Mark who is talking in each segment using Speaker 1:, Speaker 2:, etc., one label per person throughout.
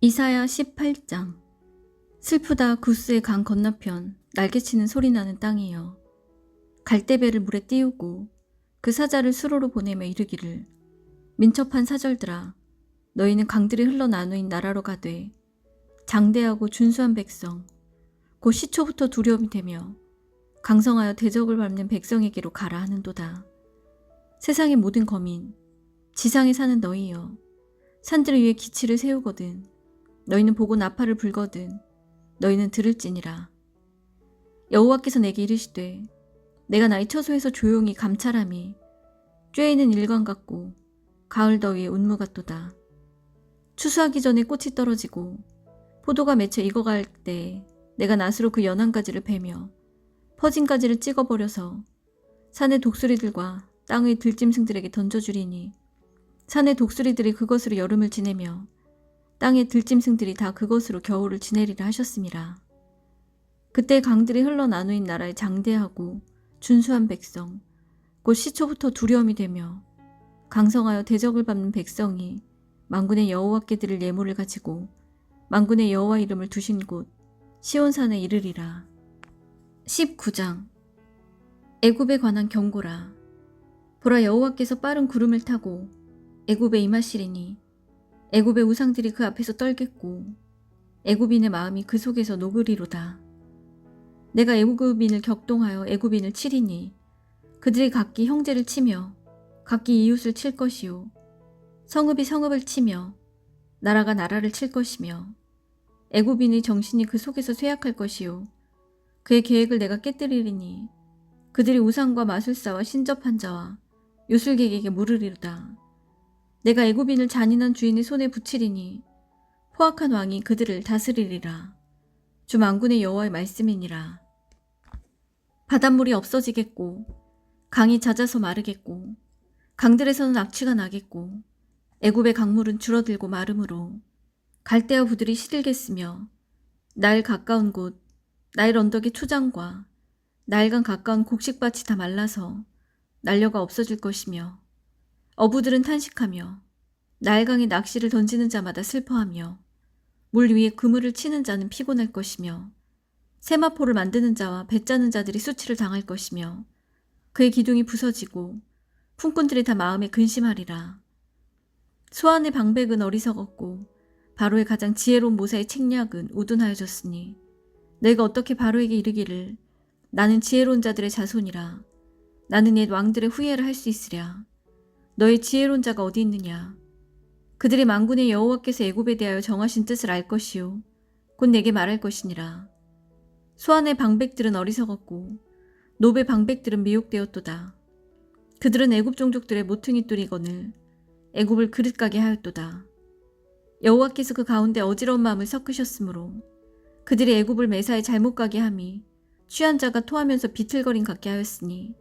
Speaker 1: 이사야 18장. 슬프다 구스의 강 건너편 날개치는 소리 나는 땅이여. 갈대배를 물에 띄우고 그 사자를 수로로 보내며 이르기를 민첩한 사절들아 너희는 강들이 흘러 나누인 나라로 가되 장대하고 준수한 백성 곧 시초부터 두려움이 되며 강성하여 대적을 밟는 백성에게로 가라 하는도다. 세상의 모든 거민 지상에 사는 너희여 산들 위에 기치를 세우거든 너희는 보고 나팔을 불거든. 너희는 들을지니라. 여호와께서 내게 이르시되 내가 나의 처소에서 조용히 감찰함이 쬐이는 일광 같고 가을 더위에 운무 같도다. 추수하기 전에 꽃이 떨어지고 포도가 맺혀 익어갈 때 내가 낫으로 그 연한 가지를 베며 퍼진 가지를 찍어버려서 산의 독수리들과 땅의 들짐승들에게 던져주리니 산의 독수리들이 그것으로 여름을 지내며 땅의 들짐승들이 다 그것으로 겨울을 지내리라 하셨습니다. 그때 강들이 흘러 나누인 나라의 장대하고 준수한 백성, 곧 시초부터 두려움이 되며 강성하여 대적을 밟는 백성이 만군의 여호와께 드릴 예물을 가지고 만군의 여호와 이름을 두신 곳 시온산에 이르리라. 19장 애굽에 관한 경고라. 보라 여호와께서 빠른 구름을 타고 애굽에 임하시리니 애굽의 우상들이 그 앞에서 떨겠고 애굽인의 마음이 그 속에서 녹으리로다. 내가 애굽인을 격동하여 애굽인을 치리니 그들이 각기 형제를 치며 각기 이웃을 칠 것이요 성읍이 성읍을 치며 나라가 나라를 칠 것이며 애굽인의 정신이 그 속에서 쇠약할 것이요 그의 계획을 내가 깨뜨리리니 그들이 우상과 마술사와 신접한 자와 요술객에게 물으리로다. 내가 애굽인을 잔인한 주인의 손에 붙이리니 포악한 왕이 그들을 다스리리라. 주 만군의 여호와의 말씀이니라. 바닷물이 없어지겠고 강이 잦아서 마르겠고 강들에서는 악취가 나겠고 애굽의 강물은 줄어들고 마름으로 갈대와 부들이 시들겠으며 나일 가까운 곳 나일 언덕의 초장과 나일강 가까운 곡식밭이 다 말라서 난려가 없어질 것이며 어부들은 탄식하며 나일강에 낚시를 던지는 자마다 슬퍼하며 물 위에 그물을 치는 자는 피곤할 것이며 세마포를 만드는 자와 배 짜는 자들이 수치를 당할 것이며 그의 기둥이 부서지고 품꾼들이 다 마음에 근심하리라. 소안의 방백은 어리석었고 바로의 가장 지혜로운 모사의 책략은 우둔하여졌으니 내가 어떻게 바로에게 이르기를 나는 지혜로운 자들의 자손이라 나는 옛 왕들의 후예를 할 수 있으랴 너의 지혜로운 자가 어디 있느냐? 그들이 만군의 여호와께서 애굽에 대하여 정하신 뜻을 알 것이요. 곧 내게 말할 것이니라. 소안의 방백들은 어리석었고 노베 방백들은 미혹되었도다. 그들은 애굽 종족들의 모퉁이 뚫이거늘 애굽을 그릇 가게 하였도다. 여호와께서 그 가운데 어지러운 마음을 섞으셨으므로 그들이 애굽을 매사에 잘못 가게 함이 취한 자가 토하면서 비틀거림 같게 하였으니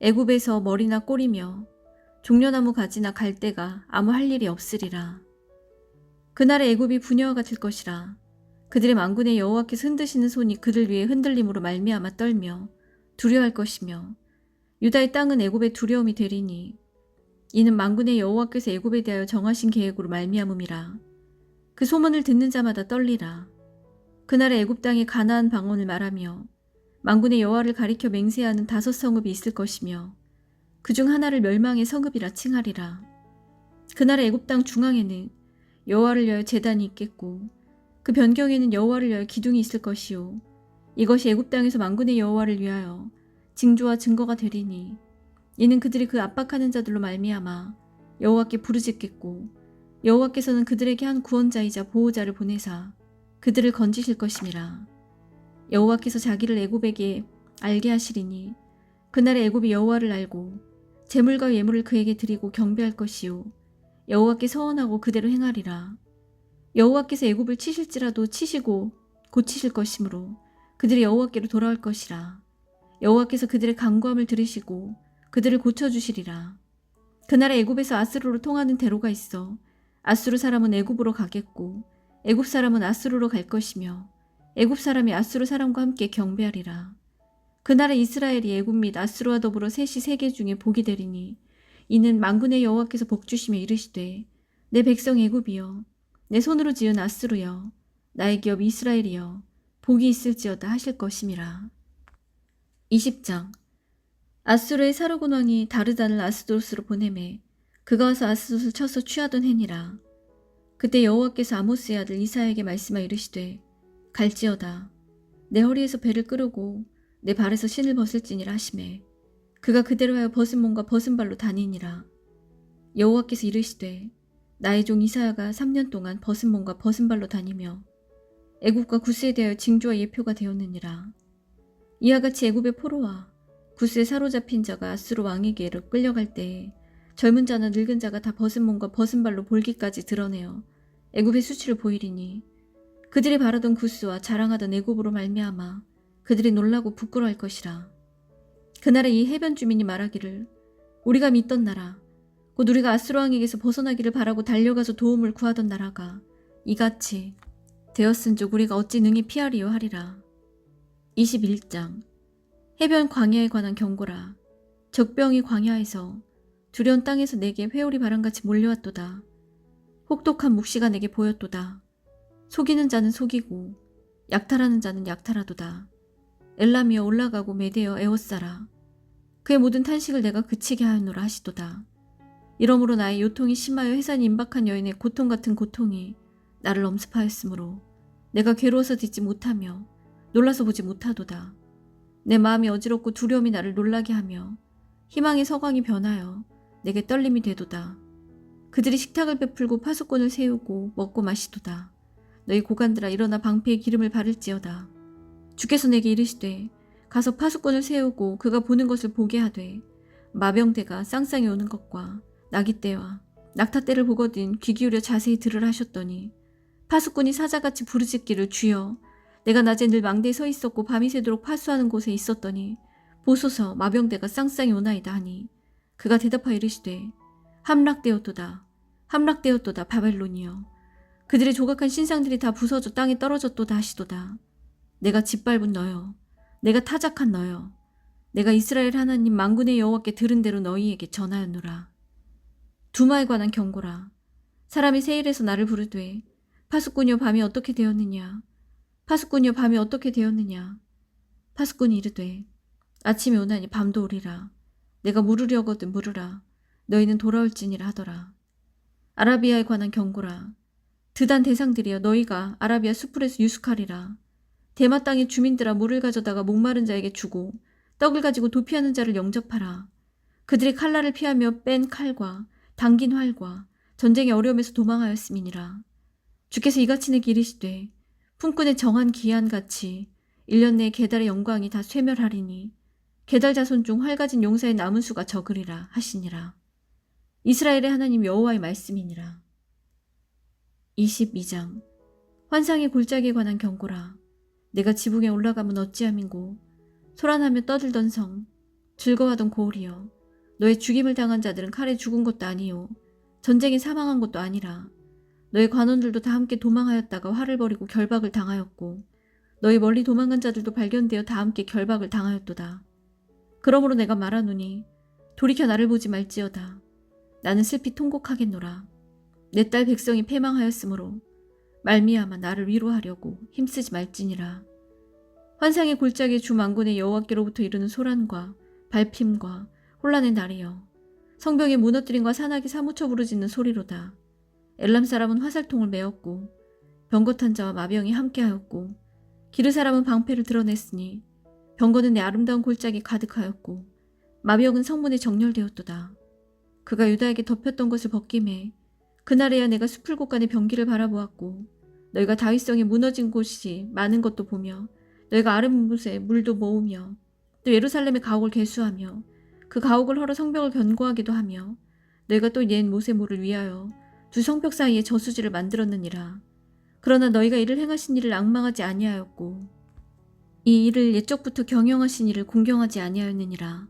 Speaker 1: 애굽에서 머리나 꼬리며 종려나무 가지나 갈대가 아무 할 일이 없으리라. 그날의 애굽이 부녀와 같을 것이라. 그들의 만군의 여호와께서 흔드시는 손이 그들 위에 흔들림으로 말미암아 떨며 두려워할 것이며 유다의 땅은 애굽의 두려움이 되리니 이는 만군의 여호와께서 애굽에 대하여 정하신 계획으로 말미암음이라. 그 소문을 듣는 자마다 떨리라. 그날의 애굽 땅의 가나안 방언을 말하며 만군의 여호와를 가리켜 맹세하는 다섯 성읍이 있을 것이며 그 중 하나를 멸망의 성읍이라 칭하리라. 그날의 애굽 땅 중앙에는 여호와를 위하여 제단이 있겠고 그 변경에는 여호와를 위하여 기둥이 있을 것이요 이것이 애굽 땅에서 만군의 여호와를 위하여 징조와 증거가 되리니 이는 그들이 그 압박하는 자들로 말미암아 여호와께 부르짖겠고 여호와께서는 그들에게 한 구원자이자 보호자를 보내사 그들을 건지실 것임이라. 여호와께서 자기를 애굽에게 알게 하시리니 그날에 애굽이 여호와를 알고 재물과 예물을 그에게 드리고 경배할 것이요 여호와께 서원하고 그대로 행하리라. 여호와께서 애굽을 치실지라도 치시고 고치실 것이므로 그들이 여호와께로 돌아올 것이라. 여호와께서 그들의 간구함을 들으시고 그들을 고쳐 주시리라. 그날에 애굽에서 아스루로 통하는 대로가 있어 아스루 사람은 애굽으로 가겠고 애굽 사람은 아스루로 갈 것이며 애굽 사람이 아스루 사람과 함께 경배하리라. 그날에 이스라엘이 애굽 및 아스루와 더불어 셋이 세계 중에 복이 되리니 이는 만군의 여호와께서 복 주시며 이르시되 내 백성 애굽이여 내 손으로 지은 아스루여 나의 기업 이스라엘이여 복이 있을지어다 하실 것임이라. 20장 아수르의 사르곤 왕이 다르단을 아스도스로 보내매 그가 와서 아스돗을 쳐서 취하던 해니라. 그때 여호와께서 아모스의 아들 이사야에게 말씀하 이르시되 갈지어다 내 허리에서 배를 끌고 내 발에서 신을 벗을지니라 하시매 그가 그대로 하여 벗은 몸과 벗은 발로 다니니라. 여호와께서 이르시되 나의 종 이사야가 3년 동안 벗은 몸과 벗은 발로 다니며 애굽과 구스에 대하여 징조와 예표가 되었느니라. 이와 같이 애굽의 포로와 구스에 사로잡힌 자가 아수르 왕에게로 끌려갈 때에 젊은 자나 늙은 자가 다 벗은 몸과 벗은 발로 볼기까지 드러내어 애굽의 수치를 보이리니 그들이 바라던 구스와 자랑하던 애굽으로 말미암아 그들이 놀라고 부끄러워할 것이라. 그날에 이 해변 주민이 말하기를 우리가 믿던 나라 곧 우리가 아수르 왕에게서 벗어나기를 바라고 달려가서 도움을 구하던 나라가 이같이 되었은즉 우리가 어찌 능히 피하리요 하리라. 21장 해변 광야에 관한 경고라. 적병이 광야에서 두려운 땅에서 내게 회오리 바람같이 몰려왔도다. 혹독한 묵시가 내게 보였도다. 속이는 자는 속이고 약탈하는 자는 약탈하도다. 엘람이여 올라가고 메대어 에워싸라. 그의 모든 탄식을 내가 그치게 하였노라 하시도다. 이러므로 나의 요통이 심하여 해산이 임박한 여인의 고통 같은 고통이 나를 엄습하였으므로 내가 괴로워서 듣지 못하며 놀라서 보지 못하도다. 내 마음이 어지럽고 두려움이 나를 놀라게 하며 희망의 서광이 변하여 내게 떨림이 되도다. 그들이 식탁을 베풀고 파수꾼을 세우고 먹고 마시도다. 너희 고관들아 일어나 방패에 기름을 바를지어다. 주께서 내게 이르시되 가서 파수꾼을 세우고 그가 보는 것을 보게 하되 마병대가 쌍쌍이 오는 것과 나귀떼와 낙타떼를 보거든 귀 기울여 자세히 들으라 하셨더니 파수꾼이 사자같이 부르짖기를 주여 내가 낮에 늘 망대에 서 있었고 밤이 새도록 파수하는 곳에 있었더니 보소서 마병대가 쌍쌍이 오나이다 하니 그가 대답하여 이르시되 함락되었도다 함락되었도다 바벨론이여. 그들의 조각한 신상들이 다 부서져 땅에 떨어졌도다 하시도다 내가 짓밟은 너여 내가 타작한 너여 내가 이스라엘 하나님 만군의 여호와께 들은 대로 너희에게 전하였노라. 두마에 관한 경고라. 사람이 세일에서 나를 부르되 파수꾼이여 밤이 어떻게 되었느냐? 파수꾼이여 밤이 어떻게 되었느냐? 파수꾼이 이르되 아침이 오나니 밤도 오리라. 내가 물으려거든 물으라. 너희는 돌아올지니라 하더라. 아라비아에 관한 경고라. 드단 대상들이여 너희가 아라비아 수풀에서 유숙하리라 대마 땅의 주민들아 물을 가져다가 목마른 자에게 주고 떡을 가지고 도피하는 자를 영접하라 그들이 칼날을 피하며 뺀 칼과 당긴 활과 전쟁의 어려움에서 도망하였음이니라 주께서 이같이 내게 이르시되 품꾼의 정한 기한같이 1년 내에 계달의 영광이 다 쇠멸하리니 계달 자손 중 활가진 용사의 남은 수가 적으리라 하시니라. 이스라엘의 하나님 여호와의 말씀이니라. 22장 환상의 골짜기에 관한 경고라. 내가 지붕에 올라가면 어찌함인고 소란하며 떠들던 성 즐거워하던 고을이여 너의 죽임을 당한 자들은 칼에 죽은 것도 아니요 전쟁에 사망한 것도 아니라 너희 관원들도 다 함께 도망하였다가 화를 벌이고 결박을 당하였고 너희 멀리 도망간 자들도 발견되어 다 함께 결박을 당하였도다. 그러므로 내가 말하노니 돌이켜 나를 보지 말지어다. 나는 슬피 통곡하겠노라. 내 딸 백성이 패망하였으므로 말미암아 나를 위로하려고 힘쓰지 말지니라. 환상의 골짜기 주 만군의 여호와께로부터 이르는 소란과 발핌과 혼란의 날이여 성벽의 무너뜨림과 산악이 사무쳐 부르짖는 소리로다. 엘람 사람은 화살통을 메었고 병거탄 자와 마병이 함께하였고 기르 사람은 방패를 드러냈으니 병거는 내 아름다운 골짜기 가득하였고 마병은 성문에 정렬되었도다. 그가 유다에게 덮였던 것을 벗김에 그날에야 내가 숲을 곳간의 병기를 바라보았고 너희가 다윗성에 무너진 곳이 많은 것도 보며 너희가 아름 곳에 물도 모으며 또 예루살렘의 가옥을 개수하며 그 가옥을 헐어 성벽을 견고하기도 하며 너희가 또 옛 모세모를 위하여 두 성벽 사이에 저수지를 만들었느니라. 그러나 너희가 이를 행하신 일을 악망하지 아니하였고 이 일을 옛적부터 경영하신 일을 공경하지 아니하였느니라.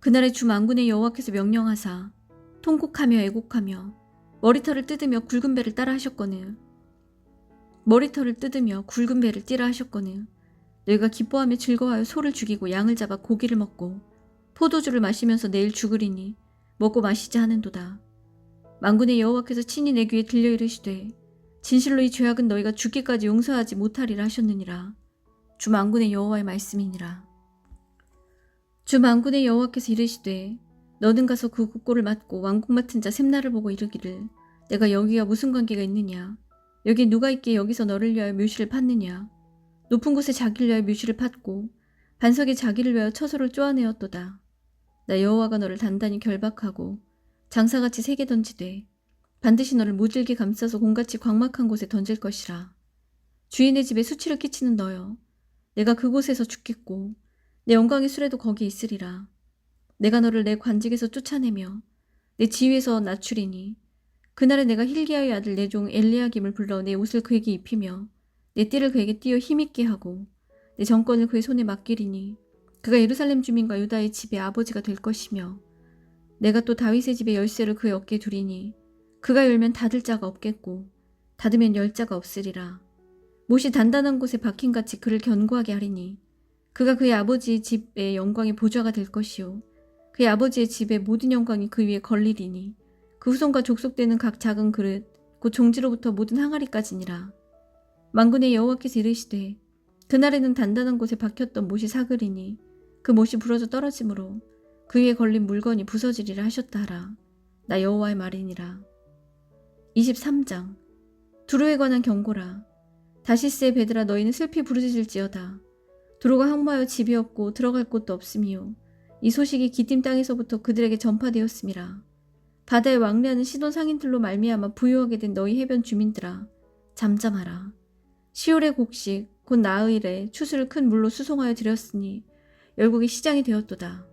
Speaker 1: 그날의 주 만군의 여호와께서 명령하사 통곡하며 애곡하며 머리털을 뜯으며 굵은 배를 따라 하셨거늘 머리털을 뜯으며 굵은 배를 띠라 하셨거늘 너희가 기뻐하며 즐거워하여 소를 죽이고 양을 잡아 고기를 먹고 포도주를 마시면서 내일 죽으리니 먹고 마시지 하는도다. 만군의 여호와께서 친히 내 귀에 들려 이르시되 진실로 이 죄악은 너희가 죽기까지 용서하지 못하리라 하셨느니라. 주 만군의 여호와의 말씀이니라. 주 만군의 여호와께서 이르시되 너는 가서 그 국고를 맡고 왕국 맡은 자 샘나를 보고 이르기를 내가 여기와 무슨 관계가 있느냐? 여기 누가 있기에 여기서 너를 위하여 묘시를 팠느냐? 높은 곳에 자기를 위하여 묘시를 팠고 반석에 자기를 위하여 처소를 쪼아내었도다. 나 여호와가 너를 단단히 결박하고 장사같이 세게 던지되 반드시 너를 무질게 감싸서 공같이 광막한 곳에 던질 것이라. 주인의 집에 수치를 끼치는 너여 내가 그곳에서 죽겠고 내 영광의 수레도 거기 있으리라 내가 너를 내 관직에서 쫓아내며 내 지위에서 낮추리니 그날에 내가 힐기야의 아들 내 종 엘리야김을 불러 내 옷을 그에게 입히며 내 띠를 그에게 띄어 힘있게 하고 내 정권을 그의 손에 맡기리니 그가 예루살렘 주민과 유다의 집의 아버지가 될 것이며 내가 또 다윗의 집의 열쇠를 그의 어깨에 두리니 그가 열면 닫을 자가 없겠고 닫으면 열 자가 없으리라. 못이 단단한 곳에 박힌같이 그를 견고하게 하리니 그가 그의 아버지의 집의 영광의 보좌가 될 것이요 그의 아버지의 집의 모든 영광이 그 위에 걸리리니 그 후손과 족속되는 각 작은 그릇 곧 종지로부터 모든 항아리까지니라. 만군의 여호와께서 이르시되 그날에는 단단한 곳에 박혔던 못이 사그리니 그 못이 부러져 떨어지므로 그 위에 걸린 물건이 부서지리라 하셨다 하라. 나 여호와의 말이니라. 23장. 두루에 관한 경고라. 다시스의 베드라 너희는 슬피 부르짖을지어다. 두루가 항모하여 집이 없고 들어갈 곳도 없으미요 이 소식이 기띔 땅에서부터 그들에게 전파되었음이라 바다에 왕래하는 시돈 상인들로 말미암아 부유하게 된 너희 해변 주민들아 잠잠하라. 시올의 곡식 곧 나의일에 추수를 큰 물로 수송하여 드렸으니 열국이 시장이 되었도다.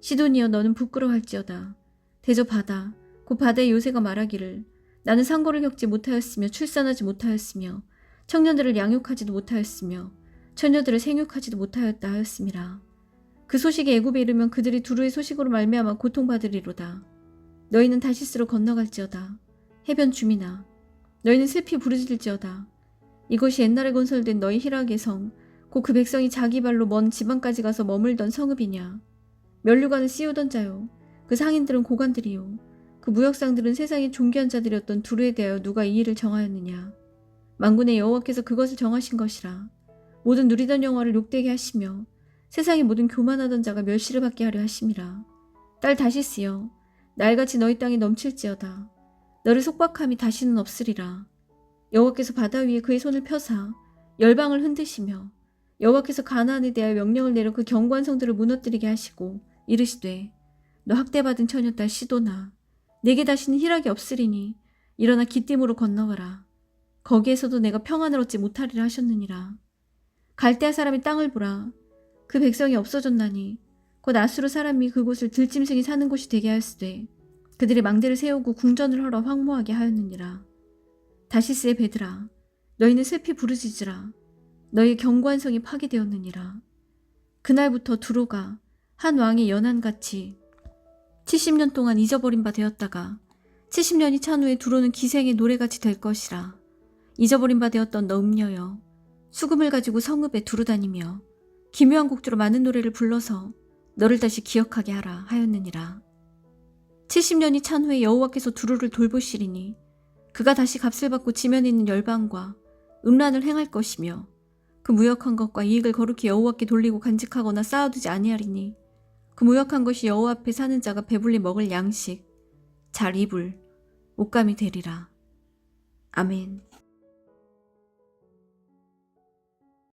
Speaker 1: 시돈이여 너는 부끄러워할지어다. 대저바다 곧 바다의 요새가 말하기를 나는 상고를 겪지 못하였으며 출산하지 못하였으며 청년들을 양육하지도 못하였으며 처녀들을 생육하지도 못하였다 하였음이라 그 소식이 애굽에 이르면 그들이 두루의 소식으로 말미암아 고통받으리로다. 너희는 다시스로 건너갈지어다. 해변 주민아 너희는 슬피 부르짖을지어다. 이것이 옛날에 건설된 너희 희락의 성 곧 그 백성이 자기 발로 먼 지방까지 가서 머물던 성읍이냐. 면류관을 씌우던 자요. 그 상인들은 고관들이요. 그 무역상들은 세상의 존귀한 자들이었던 두루에 대하여 누가 이 일을 정하였느냐. 만군의 여호와께서 그것을 정하신 것이라. 모든 누리던 영화를 욕되게 하시며 세상의 모든 교만하던 자가 멸시를 받게 하려 하심이라. 딸 다시스여 날같이 너희 땅이 넘칠지어다. 너를 속박함이 다시는 없으리라. 여호와께서 바다 위에 그의 손을 펴사 열방을 흔드시며 여호와께서 가나안에 대하여 명령을 내려 그 견고한 성들을 무너뜨리게 하시고 이르시되 너 학대받은 처녀딸 시도나 내게 다시는 희락이 없으리니 일어나 기띔으로 건너가라. 거기에서도 내가 평안을 얻지 못하리라 하셨느니라. 갈대아 사람이 땅을 보라 그 백성이 없어졌나니 곧 아수르 사람이 그곳을 들짐승이 사는 곳이 되게 하였으되 그들의 망대를 세우고 궁전을 헐어 황무하게 하였느니라. 다시스의 베드라 너희는 슬피 부르짖으라. 너희 견고한 성이 파괴되었느니라. 그날부터 두로가 한 왕의 연한같이 70년 동안 잊어버린 바 되었다가 70년이 찬 후에 두로는 기생의 노래같이 될 것이라. 잊어버린 바 되었던 너 음녀여 수금을 가지고 성읍에 두루 다니며 기묘한 곡조로 많은 노래를 불러서 너를 다시 기억하게 하라 하였느니라. 70년이 찬 후에 여호와께서 두루를 돌보시리니 그가 다시 값을 받고 지면에 있는 열방과 음란을 행할 것이며 그 무역한 것과 이익을 거룩히 여호와께 돌리고 간직하거나 쌓아두지 아니하리니 그 무역한 것이 여호와 앞에 사는 자가 배불리 먹을 양식 잘 입을 옷감이 되리라. 아멘.